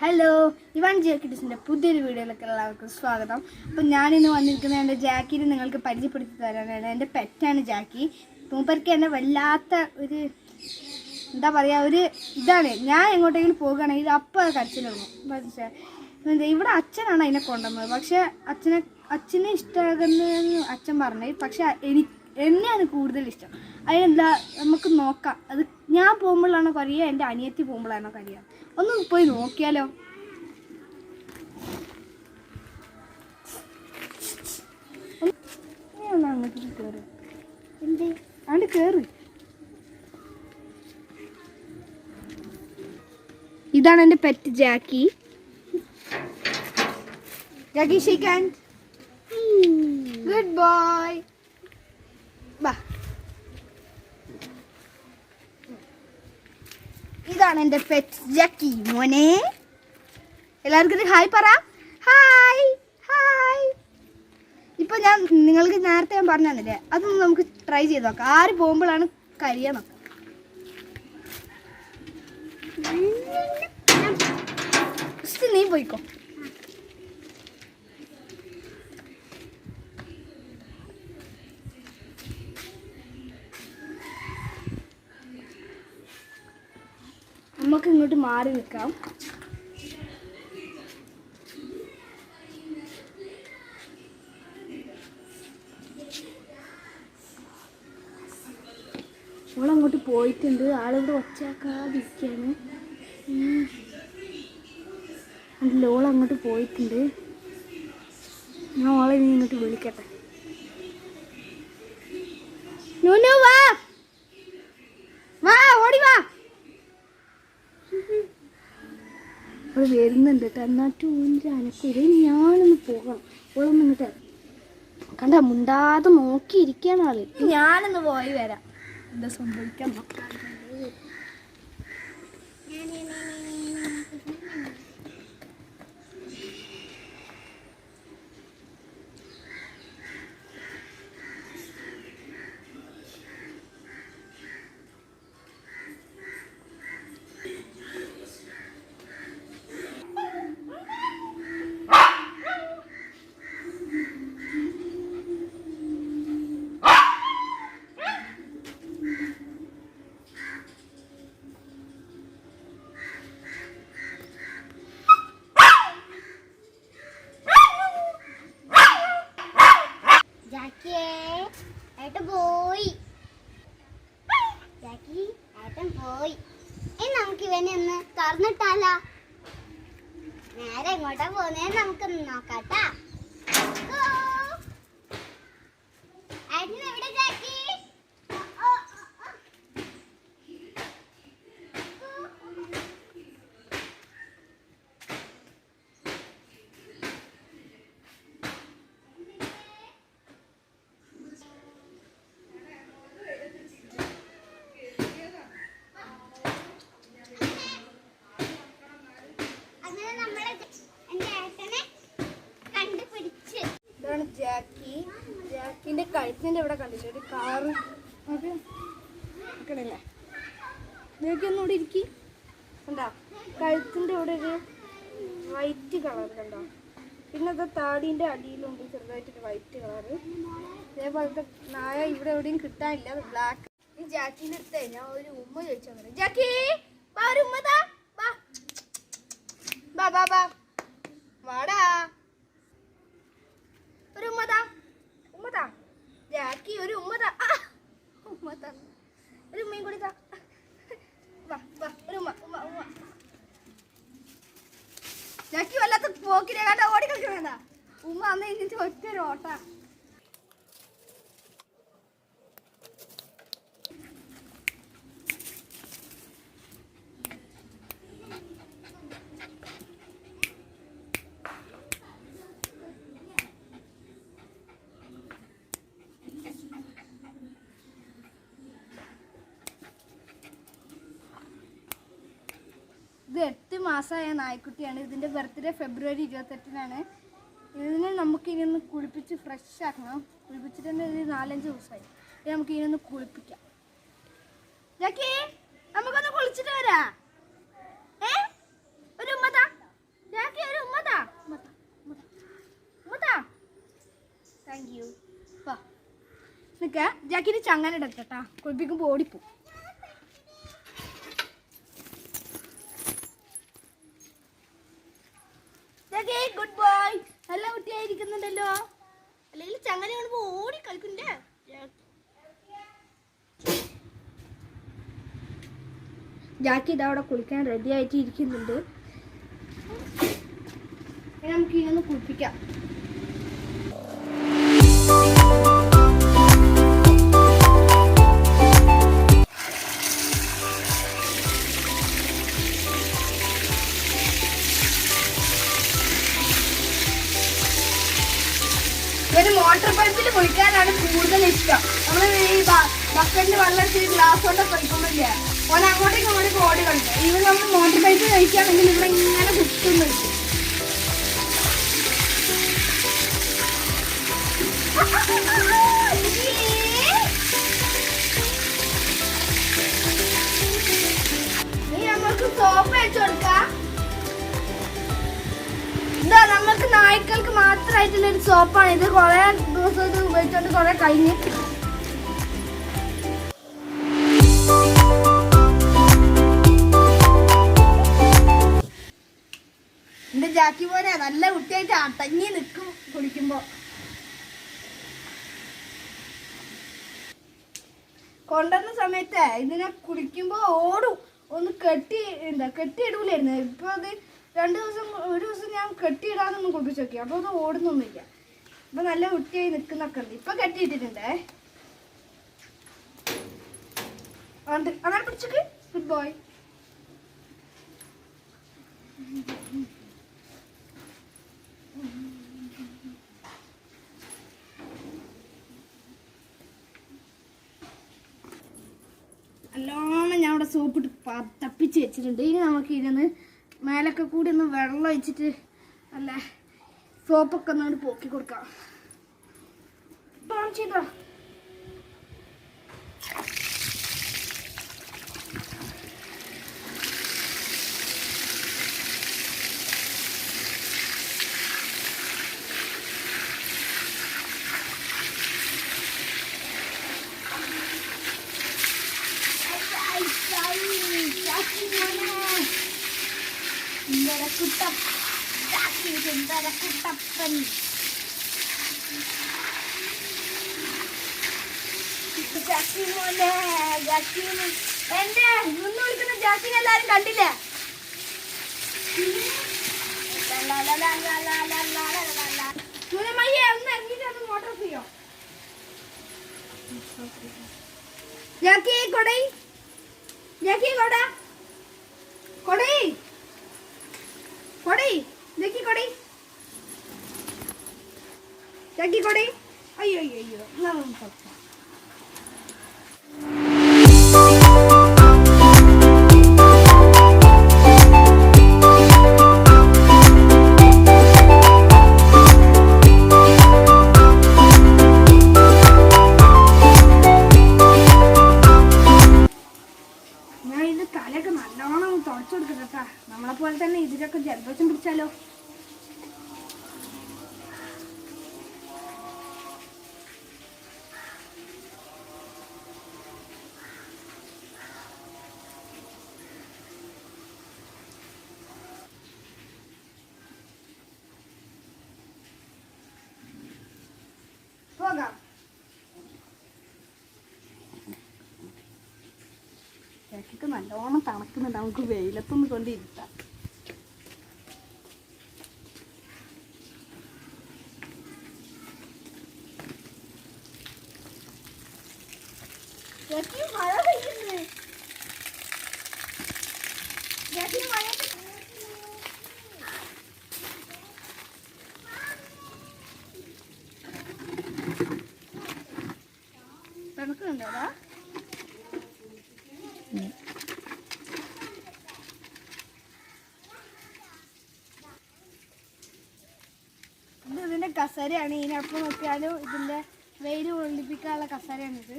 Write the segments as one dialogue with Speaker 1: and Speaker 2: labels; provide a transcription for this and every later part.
Speaker 1: Hello Jio കിഡ്സിന്റെ പുതിയൊരു വീഡിയോയിലേക്ക് എല്ലാവർക്കും സ്വാഗതം. അപ്പം ഞാനിന്ന് വന്നിരിക്കുന്നത് എന്റെ ജാക്കിനെ നിങ്ങൾക്ക് പരിചയപ്പെടുത്തി തരാനാണ്. എന്റെ പെറ്റാണ് ജാക്കി. മൂപ്പർക്ക് എന്നെ വല്ലാത്ത ഒരു എന്താ പറയുക ഒരു ഇതാണ്. ഞാൻ എങ്ങോട്ടെങ്കിലും പോകുകയാണെങ്കിൽ അപ്പോൾ അത് പക്ഷേ എന്താ ഇവിടെ അച്ഛനാണ് അതിനെ കൊണ്ടുവന്നത്. പക്ഷേ അച്ഛനെ അച്ഛനെ ഇഷ്ടമാകുന്നതെന്ന് അച്ഛൻ പറഞ്ഞു. പക്ഷേ എനിക്ക് എന്നെയാണ് കൂടുതൽ ഇഷ്ടം. അതിനെന്താ നമുക്ക് നോക്കാം. അത് ഞാൻ പോകുമ്പോഴാണോ കറിയുക എന്റെ അനിയത്തി പോകുമ്പോഴാണോ കറിയുക ഒന്ന് പോയി നോക്കിയാലോ? ഒന്ന് അങ്ങോട്ട് കയറ് എന്ത്? അങ്ങോട്ട് കയറ് ഇതാണ് എന്റെ pet Jackie. Jackie hand good boy ബാ ഇതാണ് എന്റെ പെറ്റ് ജക്കി മോനെ എല്ലാവർക്കും ഹായ് പറ. ഹായ് ഹായ് ഇപ്പം ഞാൻ നിങ്ങൾക്ക് നേരത്തെ ഞാൻ പറഞ്ഞു തന്നില്ലേ അതൊന്ന് നമുക്ക് ട്രൈ ചെയ്ത് നോക്കാം. ആര് പോകുമ്പോഴാണ് ഫസ്റ്റ് നീ പോയിക്കോ നമുക്ക് ഇങ്ങോട്ട് മാറി നിൽക്കാം. ഓളങ്ങോട്ട് പോയിട്ടുണ്ട്. ആളിവിടെ ഒച്ചയാക്കാതിരിക്കാണ്. അല്ല ഓളങ്ങോട്ട് പോയിട്ടുണ്ട്. ഞാൻ ഓളെ ഇനി ഇങ്ങോട്ട് വിളിക്കട്ടെ നൂനു വാ വാ ഓടി വാ അവൾ വരുന്നുണ്ട് കേട്ടോ. എന്നിട്ട് ഓന്റെ അനക്കൂല ഞാനൊന്ന് പോകണം ഓളൊന്നും ഇങ്ങോട്ട് കണ്ട മുണ്ടാതെ നോക്കിയിരിക്കുകയാണ് ആൾ. ഞാനൊന്ന് പോയി വരാം. എന്താ സംഭവിക്കാൻ നോക്കാം
Speaker 2: ജാക്കിയേ ഏട്ടൻ പോയി ജാക്കി ഏട്ടൻ പോയി ഇനി നമുക്ക് ഇവനെ ഒന്ന് തുറന്നിട്ടാലോ? നേരെ എങ്ങോട്ടാ പോകുന്നേ നമുക്കൊന്ന് നോക്കാട്ടാ. എവിടെ
Speaker 1: ഇവിടെ കണ്ടില്ലേ? ഒരു കാറ്. നമുക്ക് നിൽക്കണില്ലേ ജാക്കി ഒന്നുകൂടി ഇരിക്കി. കണ്ടോ? കഴുത്തിന്റെ ഇവിടെ ഒരു വൈറ്റ് കളർ കണ്ടോ? പിന്നെ അത് താടീന്റെ അടിയിലുണ്ട് ചെറുതായിട്ടൊരു വൈറ്റ് കളർ ഇതേപോലത്തെ നായ ഇവിടെ എവിടെയും കിട്ടാനില്ല. ബ്ലാക്ക് ഈ ജാക്കിന്റെ അടുത്ത് ഞാൻ ഒരു ഉമ്മ ചോദിച്ചാൽ അങ്ങനെ. ജാക്കി വാ ഒരു ഉമ്മ താ വാ. ബാ ബാ വാടാ ഒരു ഉമ്മതാ ഉമ്മതാ ഒരു ഉമ്മതാ ഉമ്മ ഉമ്മതാ ഒരു ഉമ്മയും കൂടി താ. വാ വാ ഒരു ഉമ്മ ഉമ്മ ഉമ്മ. ചക്കി വല്ലാത്ത പോക്കിനെ കണ്ട ഓടി കളിക്കണ ഉമ്മ അന്ന് എന്നിട്ട് ഒറ്റ ഒരു ഓട്ട. ഇത് എട്ട് മാസമായ നായ്ക്കുട്ടിയാണ്. ഇതിന്റെ ബർത്ത്ഡേ ഫെബ്രുവരി ഇരുപത്തെട്ടിനാണ്. ഇതിനെ നമുക്ക് ഇനി ഒന്ന് കുളിപ്പിച്ച് ഫ്രഷ് ആക്കണം. കുളിപ്പിച്ചിട്ട് തന്നെ ഇത് നാലഞ്ച് ദിവസമായി. ഇത് നമുക്ക് ഇനി ഒന്ന് കുളിപ്പിക്കാം. ജാക്കി നമുക്കൊന്ന് കുളിച്ചിട്ട് വരാ. ഏ? ഒരു ഉമ്മതാ ജാക്കി ഒരു നിക്ക ജാക്കിന് ചങ്ങനെ കുളിപ്പിക്കുമ്പോൾ ഓടിപ്പോ. ജാക്കി ഇതാ അവിടെ കുളിക്കാൻ റെഡി ആയിട്ട് ഇരിക്കുന്നുണ്ട് ഇനി നമുക്ക് ഇതൊന്ന് കുളിപ്പിക്കാം. ഇവന് മോട്ടോർ പൈപ്പിൽ കുളിക്കാനാണ് കൂടുതൽ ഇഷ്ടം. നമ്മൾ ഈ ബക്കറ്റിൽ വെള്ളം ഗ്ലാസ് കൊണ്ട് കഴിക്കുമ്പോഴേ ഓൻ അങ്ങോട്ടേക്ക് ഓരോ ഓടി ഇവിടെ നമ്മൾ മോട്ടോർ പൈപ്പ് കഴിക്കുകയാണെങ്കിൽ ഇവിടെ ഇങ്ങനെ കുത്തുന്നുണ്ട്. കളിക്കും നീ നമ്മൾക്ക് സോപ്പ് വെച്ചു കൊടുക്കാം. നമുക്ക് നായ്ക്കൾക്ക് മാത്രമായിട്ടുള്ള ഒരു സോപ്പാണ് ഇത് കുറെ ദിവസം ഉപയോഗിച്ചോണ്ട് കുറെ കഴിഞ്ഞ് ജാക്കി പോലെ നല്ല കുട്ടിയായിട്ട് അടങ്ങി നിൽക്കും കുളിക്കുമ്പോ. കൊണ്ടുവന്ന സമയത്ത് ഇതിനെ കുളിക്കുമ്പോ ഓടും. ഒന്ന് കെട്ടി എന്താ കെട്ടിയിടൂലായിരുന്നു. ഇപ്പൊ അത് രണ്ടു ദിവസം ഒരു ദിവസം ഞാൻ കെട്ടിയിടാനൊന്നും കുളിപ്പിച്ച് നോക്കി അപ്പൊ അത് ഓടുന്നൊന്നുമില്ല. ഇപ്പൊ നല്ല കുട്ടിയായി നിൽക്കുന്നൊക്കെ ഉണ്ട്. ഇപ്പൊ കെട്ടിയിട്ടിട്ടുണ്ടേ. അതാണ് പിടിച്ചക്ക്. ഗുഡ് ബോയ് നല്ലോണം ഞാൻ അവിടെ സോപ്പിട്ട് തപ്പിച്ച് വെച്ചിട്ടുണ്ട്. ഇനി നമുക്ക് ഇതിന് മേലൊക്കെ കൂടി ഒന്ന് വെള്ളം ഒഴിച്ചിട്ട് നല്ല സോപ്പൊക്കെ ഒന്നുകൊണ്ട് പോക്കി കൊടുക്കാം. ചെയ്തോ? മോനെ എന്റെ നിന്ന് വിളിക്കുന്ന ജാക്കിനെ എല്ലാരും കണ്ടില്ലേ? സൂര്യമയ്യെ ഒന്ന് ഇറങ്ങിയിട്ട് ഒന്ന് മോട്ടോർ ചെയ്യോ? ജാക്കി കൊടൈ. ജാക്കി കൊട. കൊടൈ. കൊടൈ. ജാക്കി കൊടൈ. ജാക്കി കൊടൈ. അയ്യോ അയ്യോ അയ്യോ. എന്നാ ചേച്ചിക്ക് നല്ലോണം തണുക്കുന്നുണ്ട്. നമുക്ക് വെയിലത്തൊന്ന് കൊണ്ടിരുത്താം ചേച്ചി മഴ പെയ്യുന്നു മഴ കസേരയാണ്. ഇതിനപ്പം നോക്കിയാലും ഇതിന്റെ വെയിൽ ഒളിപ്പിക്കാനുള്ള കസേരയാണ് ഇത്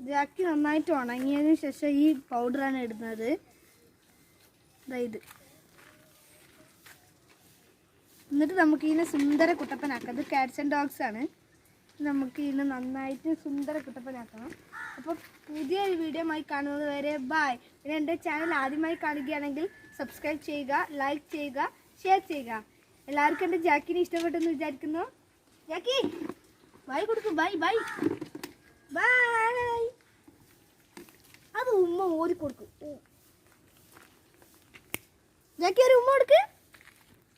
Speaker 1: ഇതാക്കി നന്നായിട്ട് ഉണങ്ങിയതിന് ശേഷം ഈ പൗഡറാണ് ഇടുന്നത്. ഇതായത് എന്നിട്ട് നമുക്ക് ഇതിനെ സുന്ദര കുട്ടപ്പനാക്കാം. ഇത് കാറ്റ്സ് ആൻഡ് ഡോഗ്സ് ആണ്. നമുക്ക് ഇതിനെ നന്നായിട്ട് സുന്ദര കുട്ടപ്പനാക്കണം. അപ്പോൾ പുതിയൊരു വീഡിയോ ആയി കാണുന്നത് വരെ ബായ് പിന്നെ എന്റെ ചാനൽ ആദ്യമായി കാണുകയാണെങ്കിൽ സബ്സ്ക്രൈബ് ചെയ്യുക ലൈക്ക് ചെയ്യുക ഷെയർ ചെയ്യുക. എല്ലാവർക്കും എന്റെ ജാക്കിനെ ഇഷ്ടപ്പെട്ടെന്ന് വിചാരിക്കുന്നു. ജാക്കി ബൈ കൊടുക്കും ബൈ ബൈ ബൈ അത് ഉമ്മ ഓടി കൊടുക്കും. ജാക്കി ഒരു ഉമ്മ കൊടുക്ക്.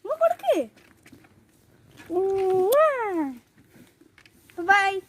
Speaker 1: ഉമ്മ കൊടുക്ക്. Bye-bye.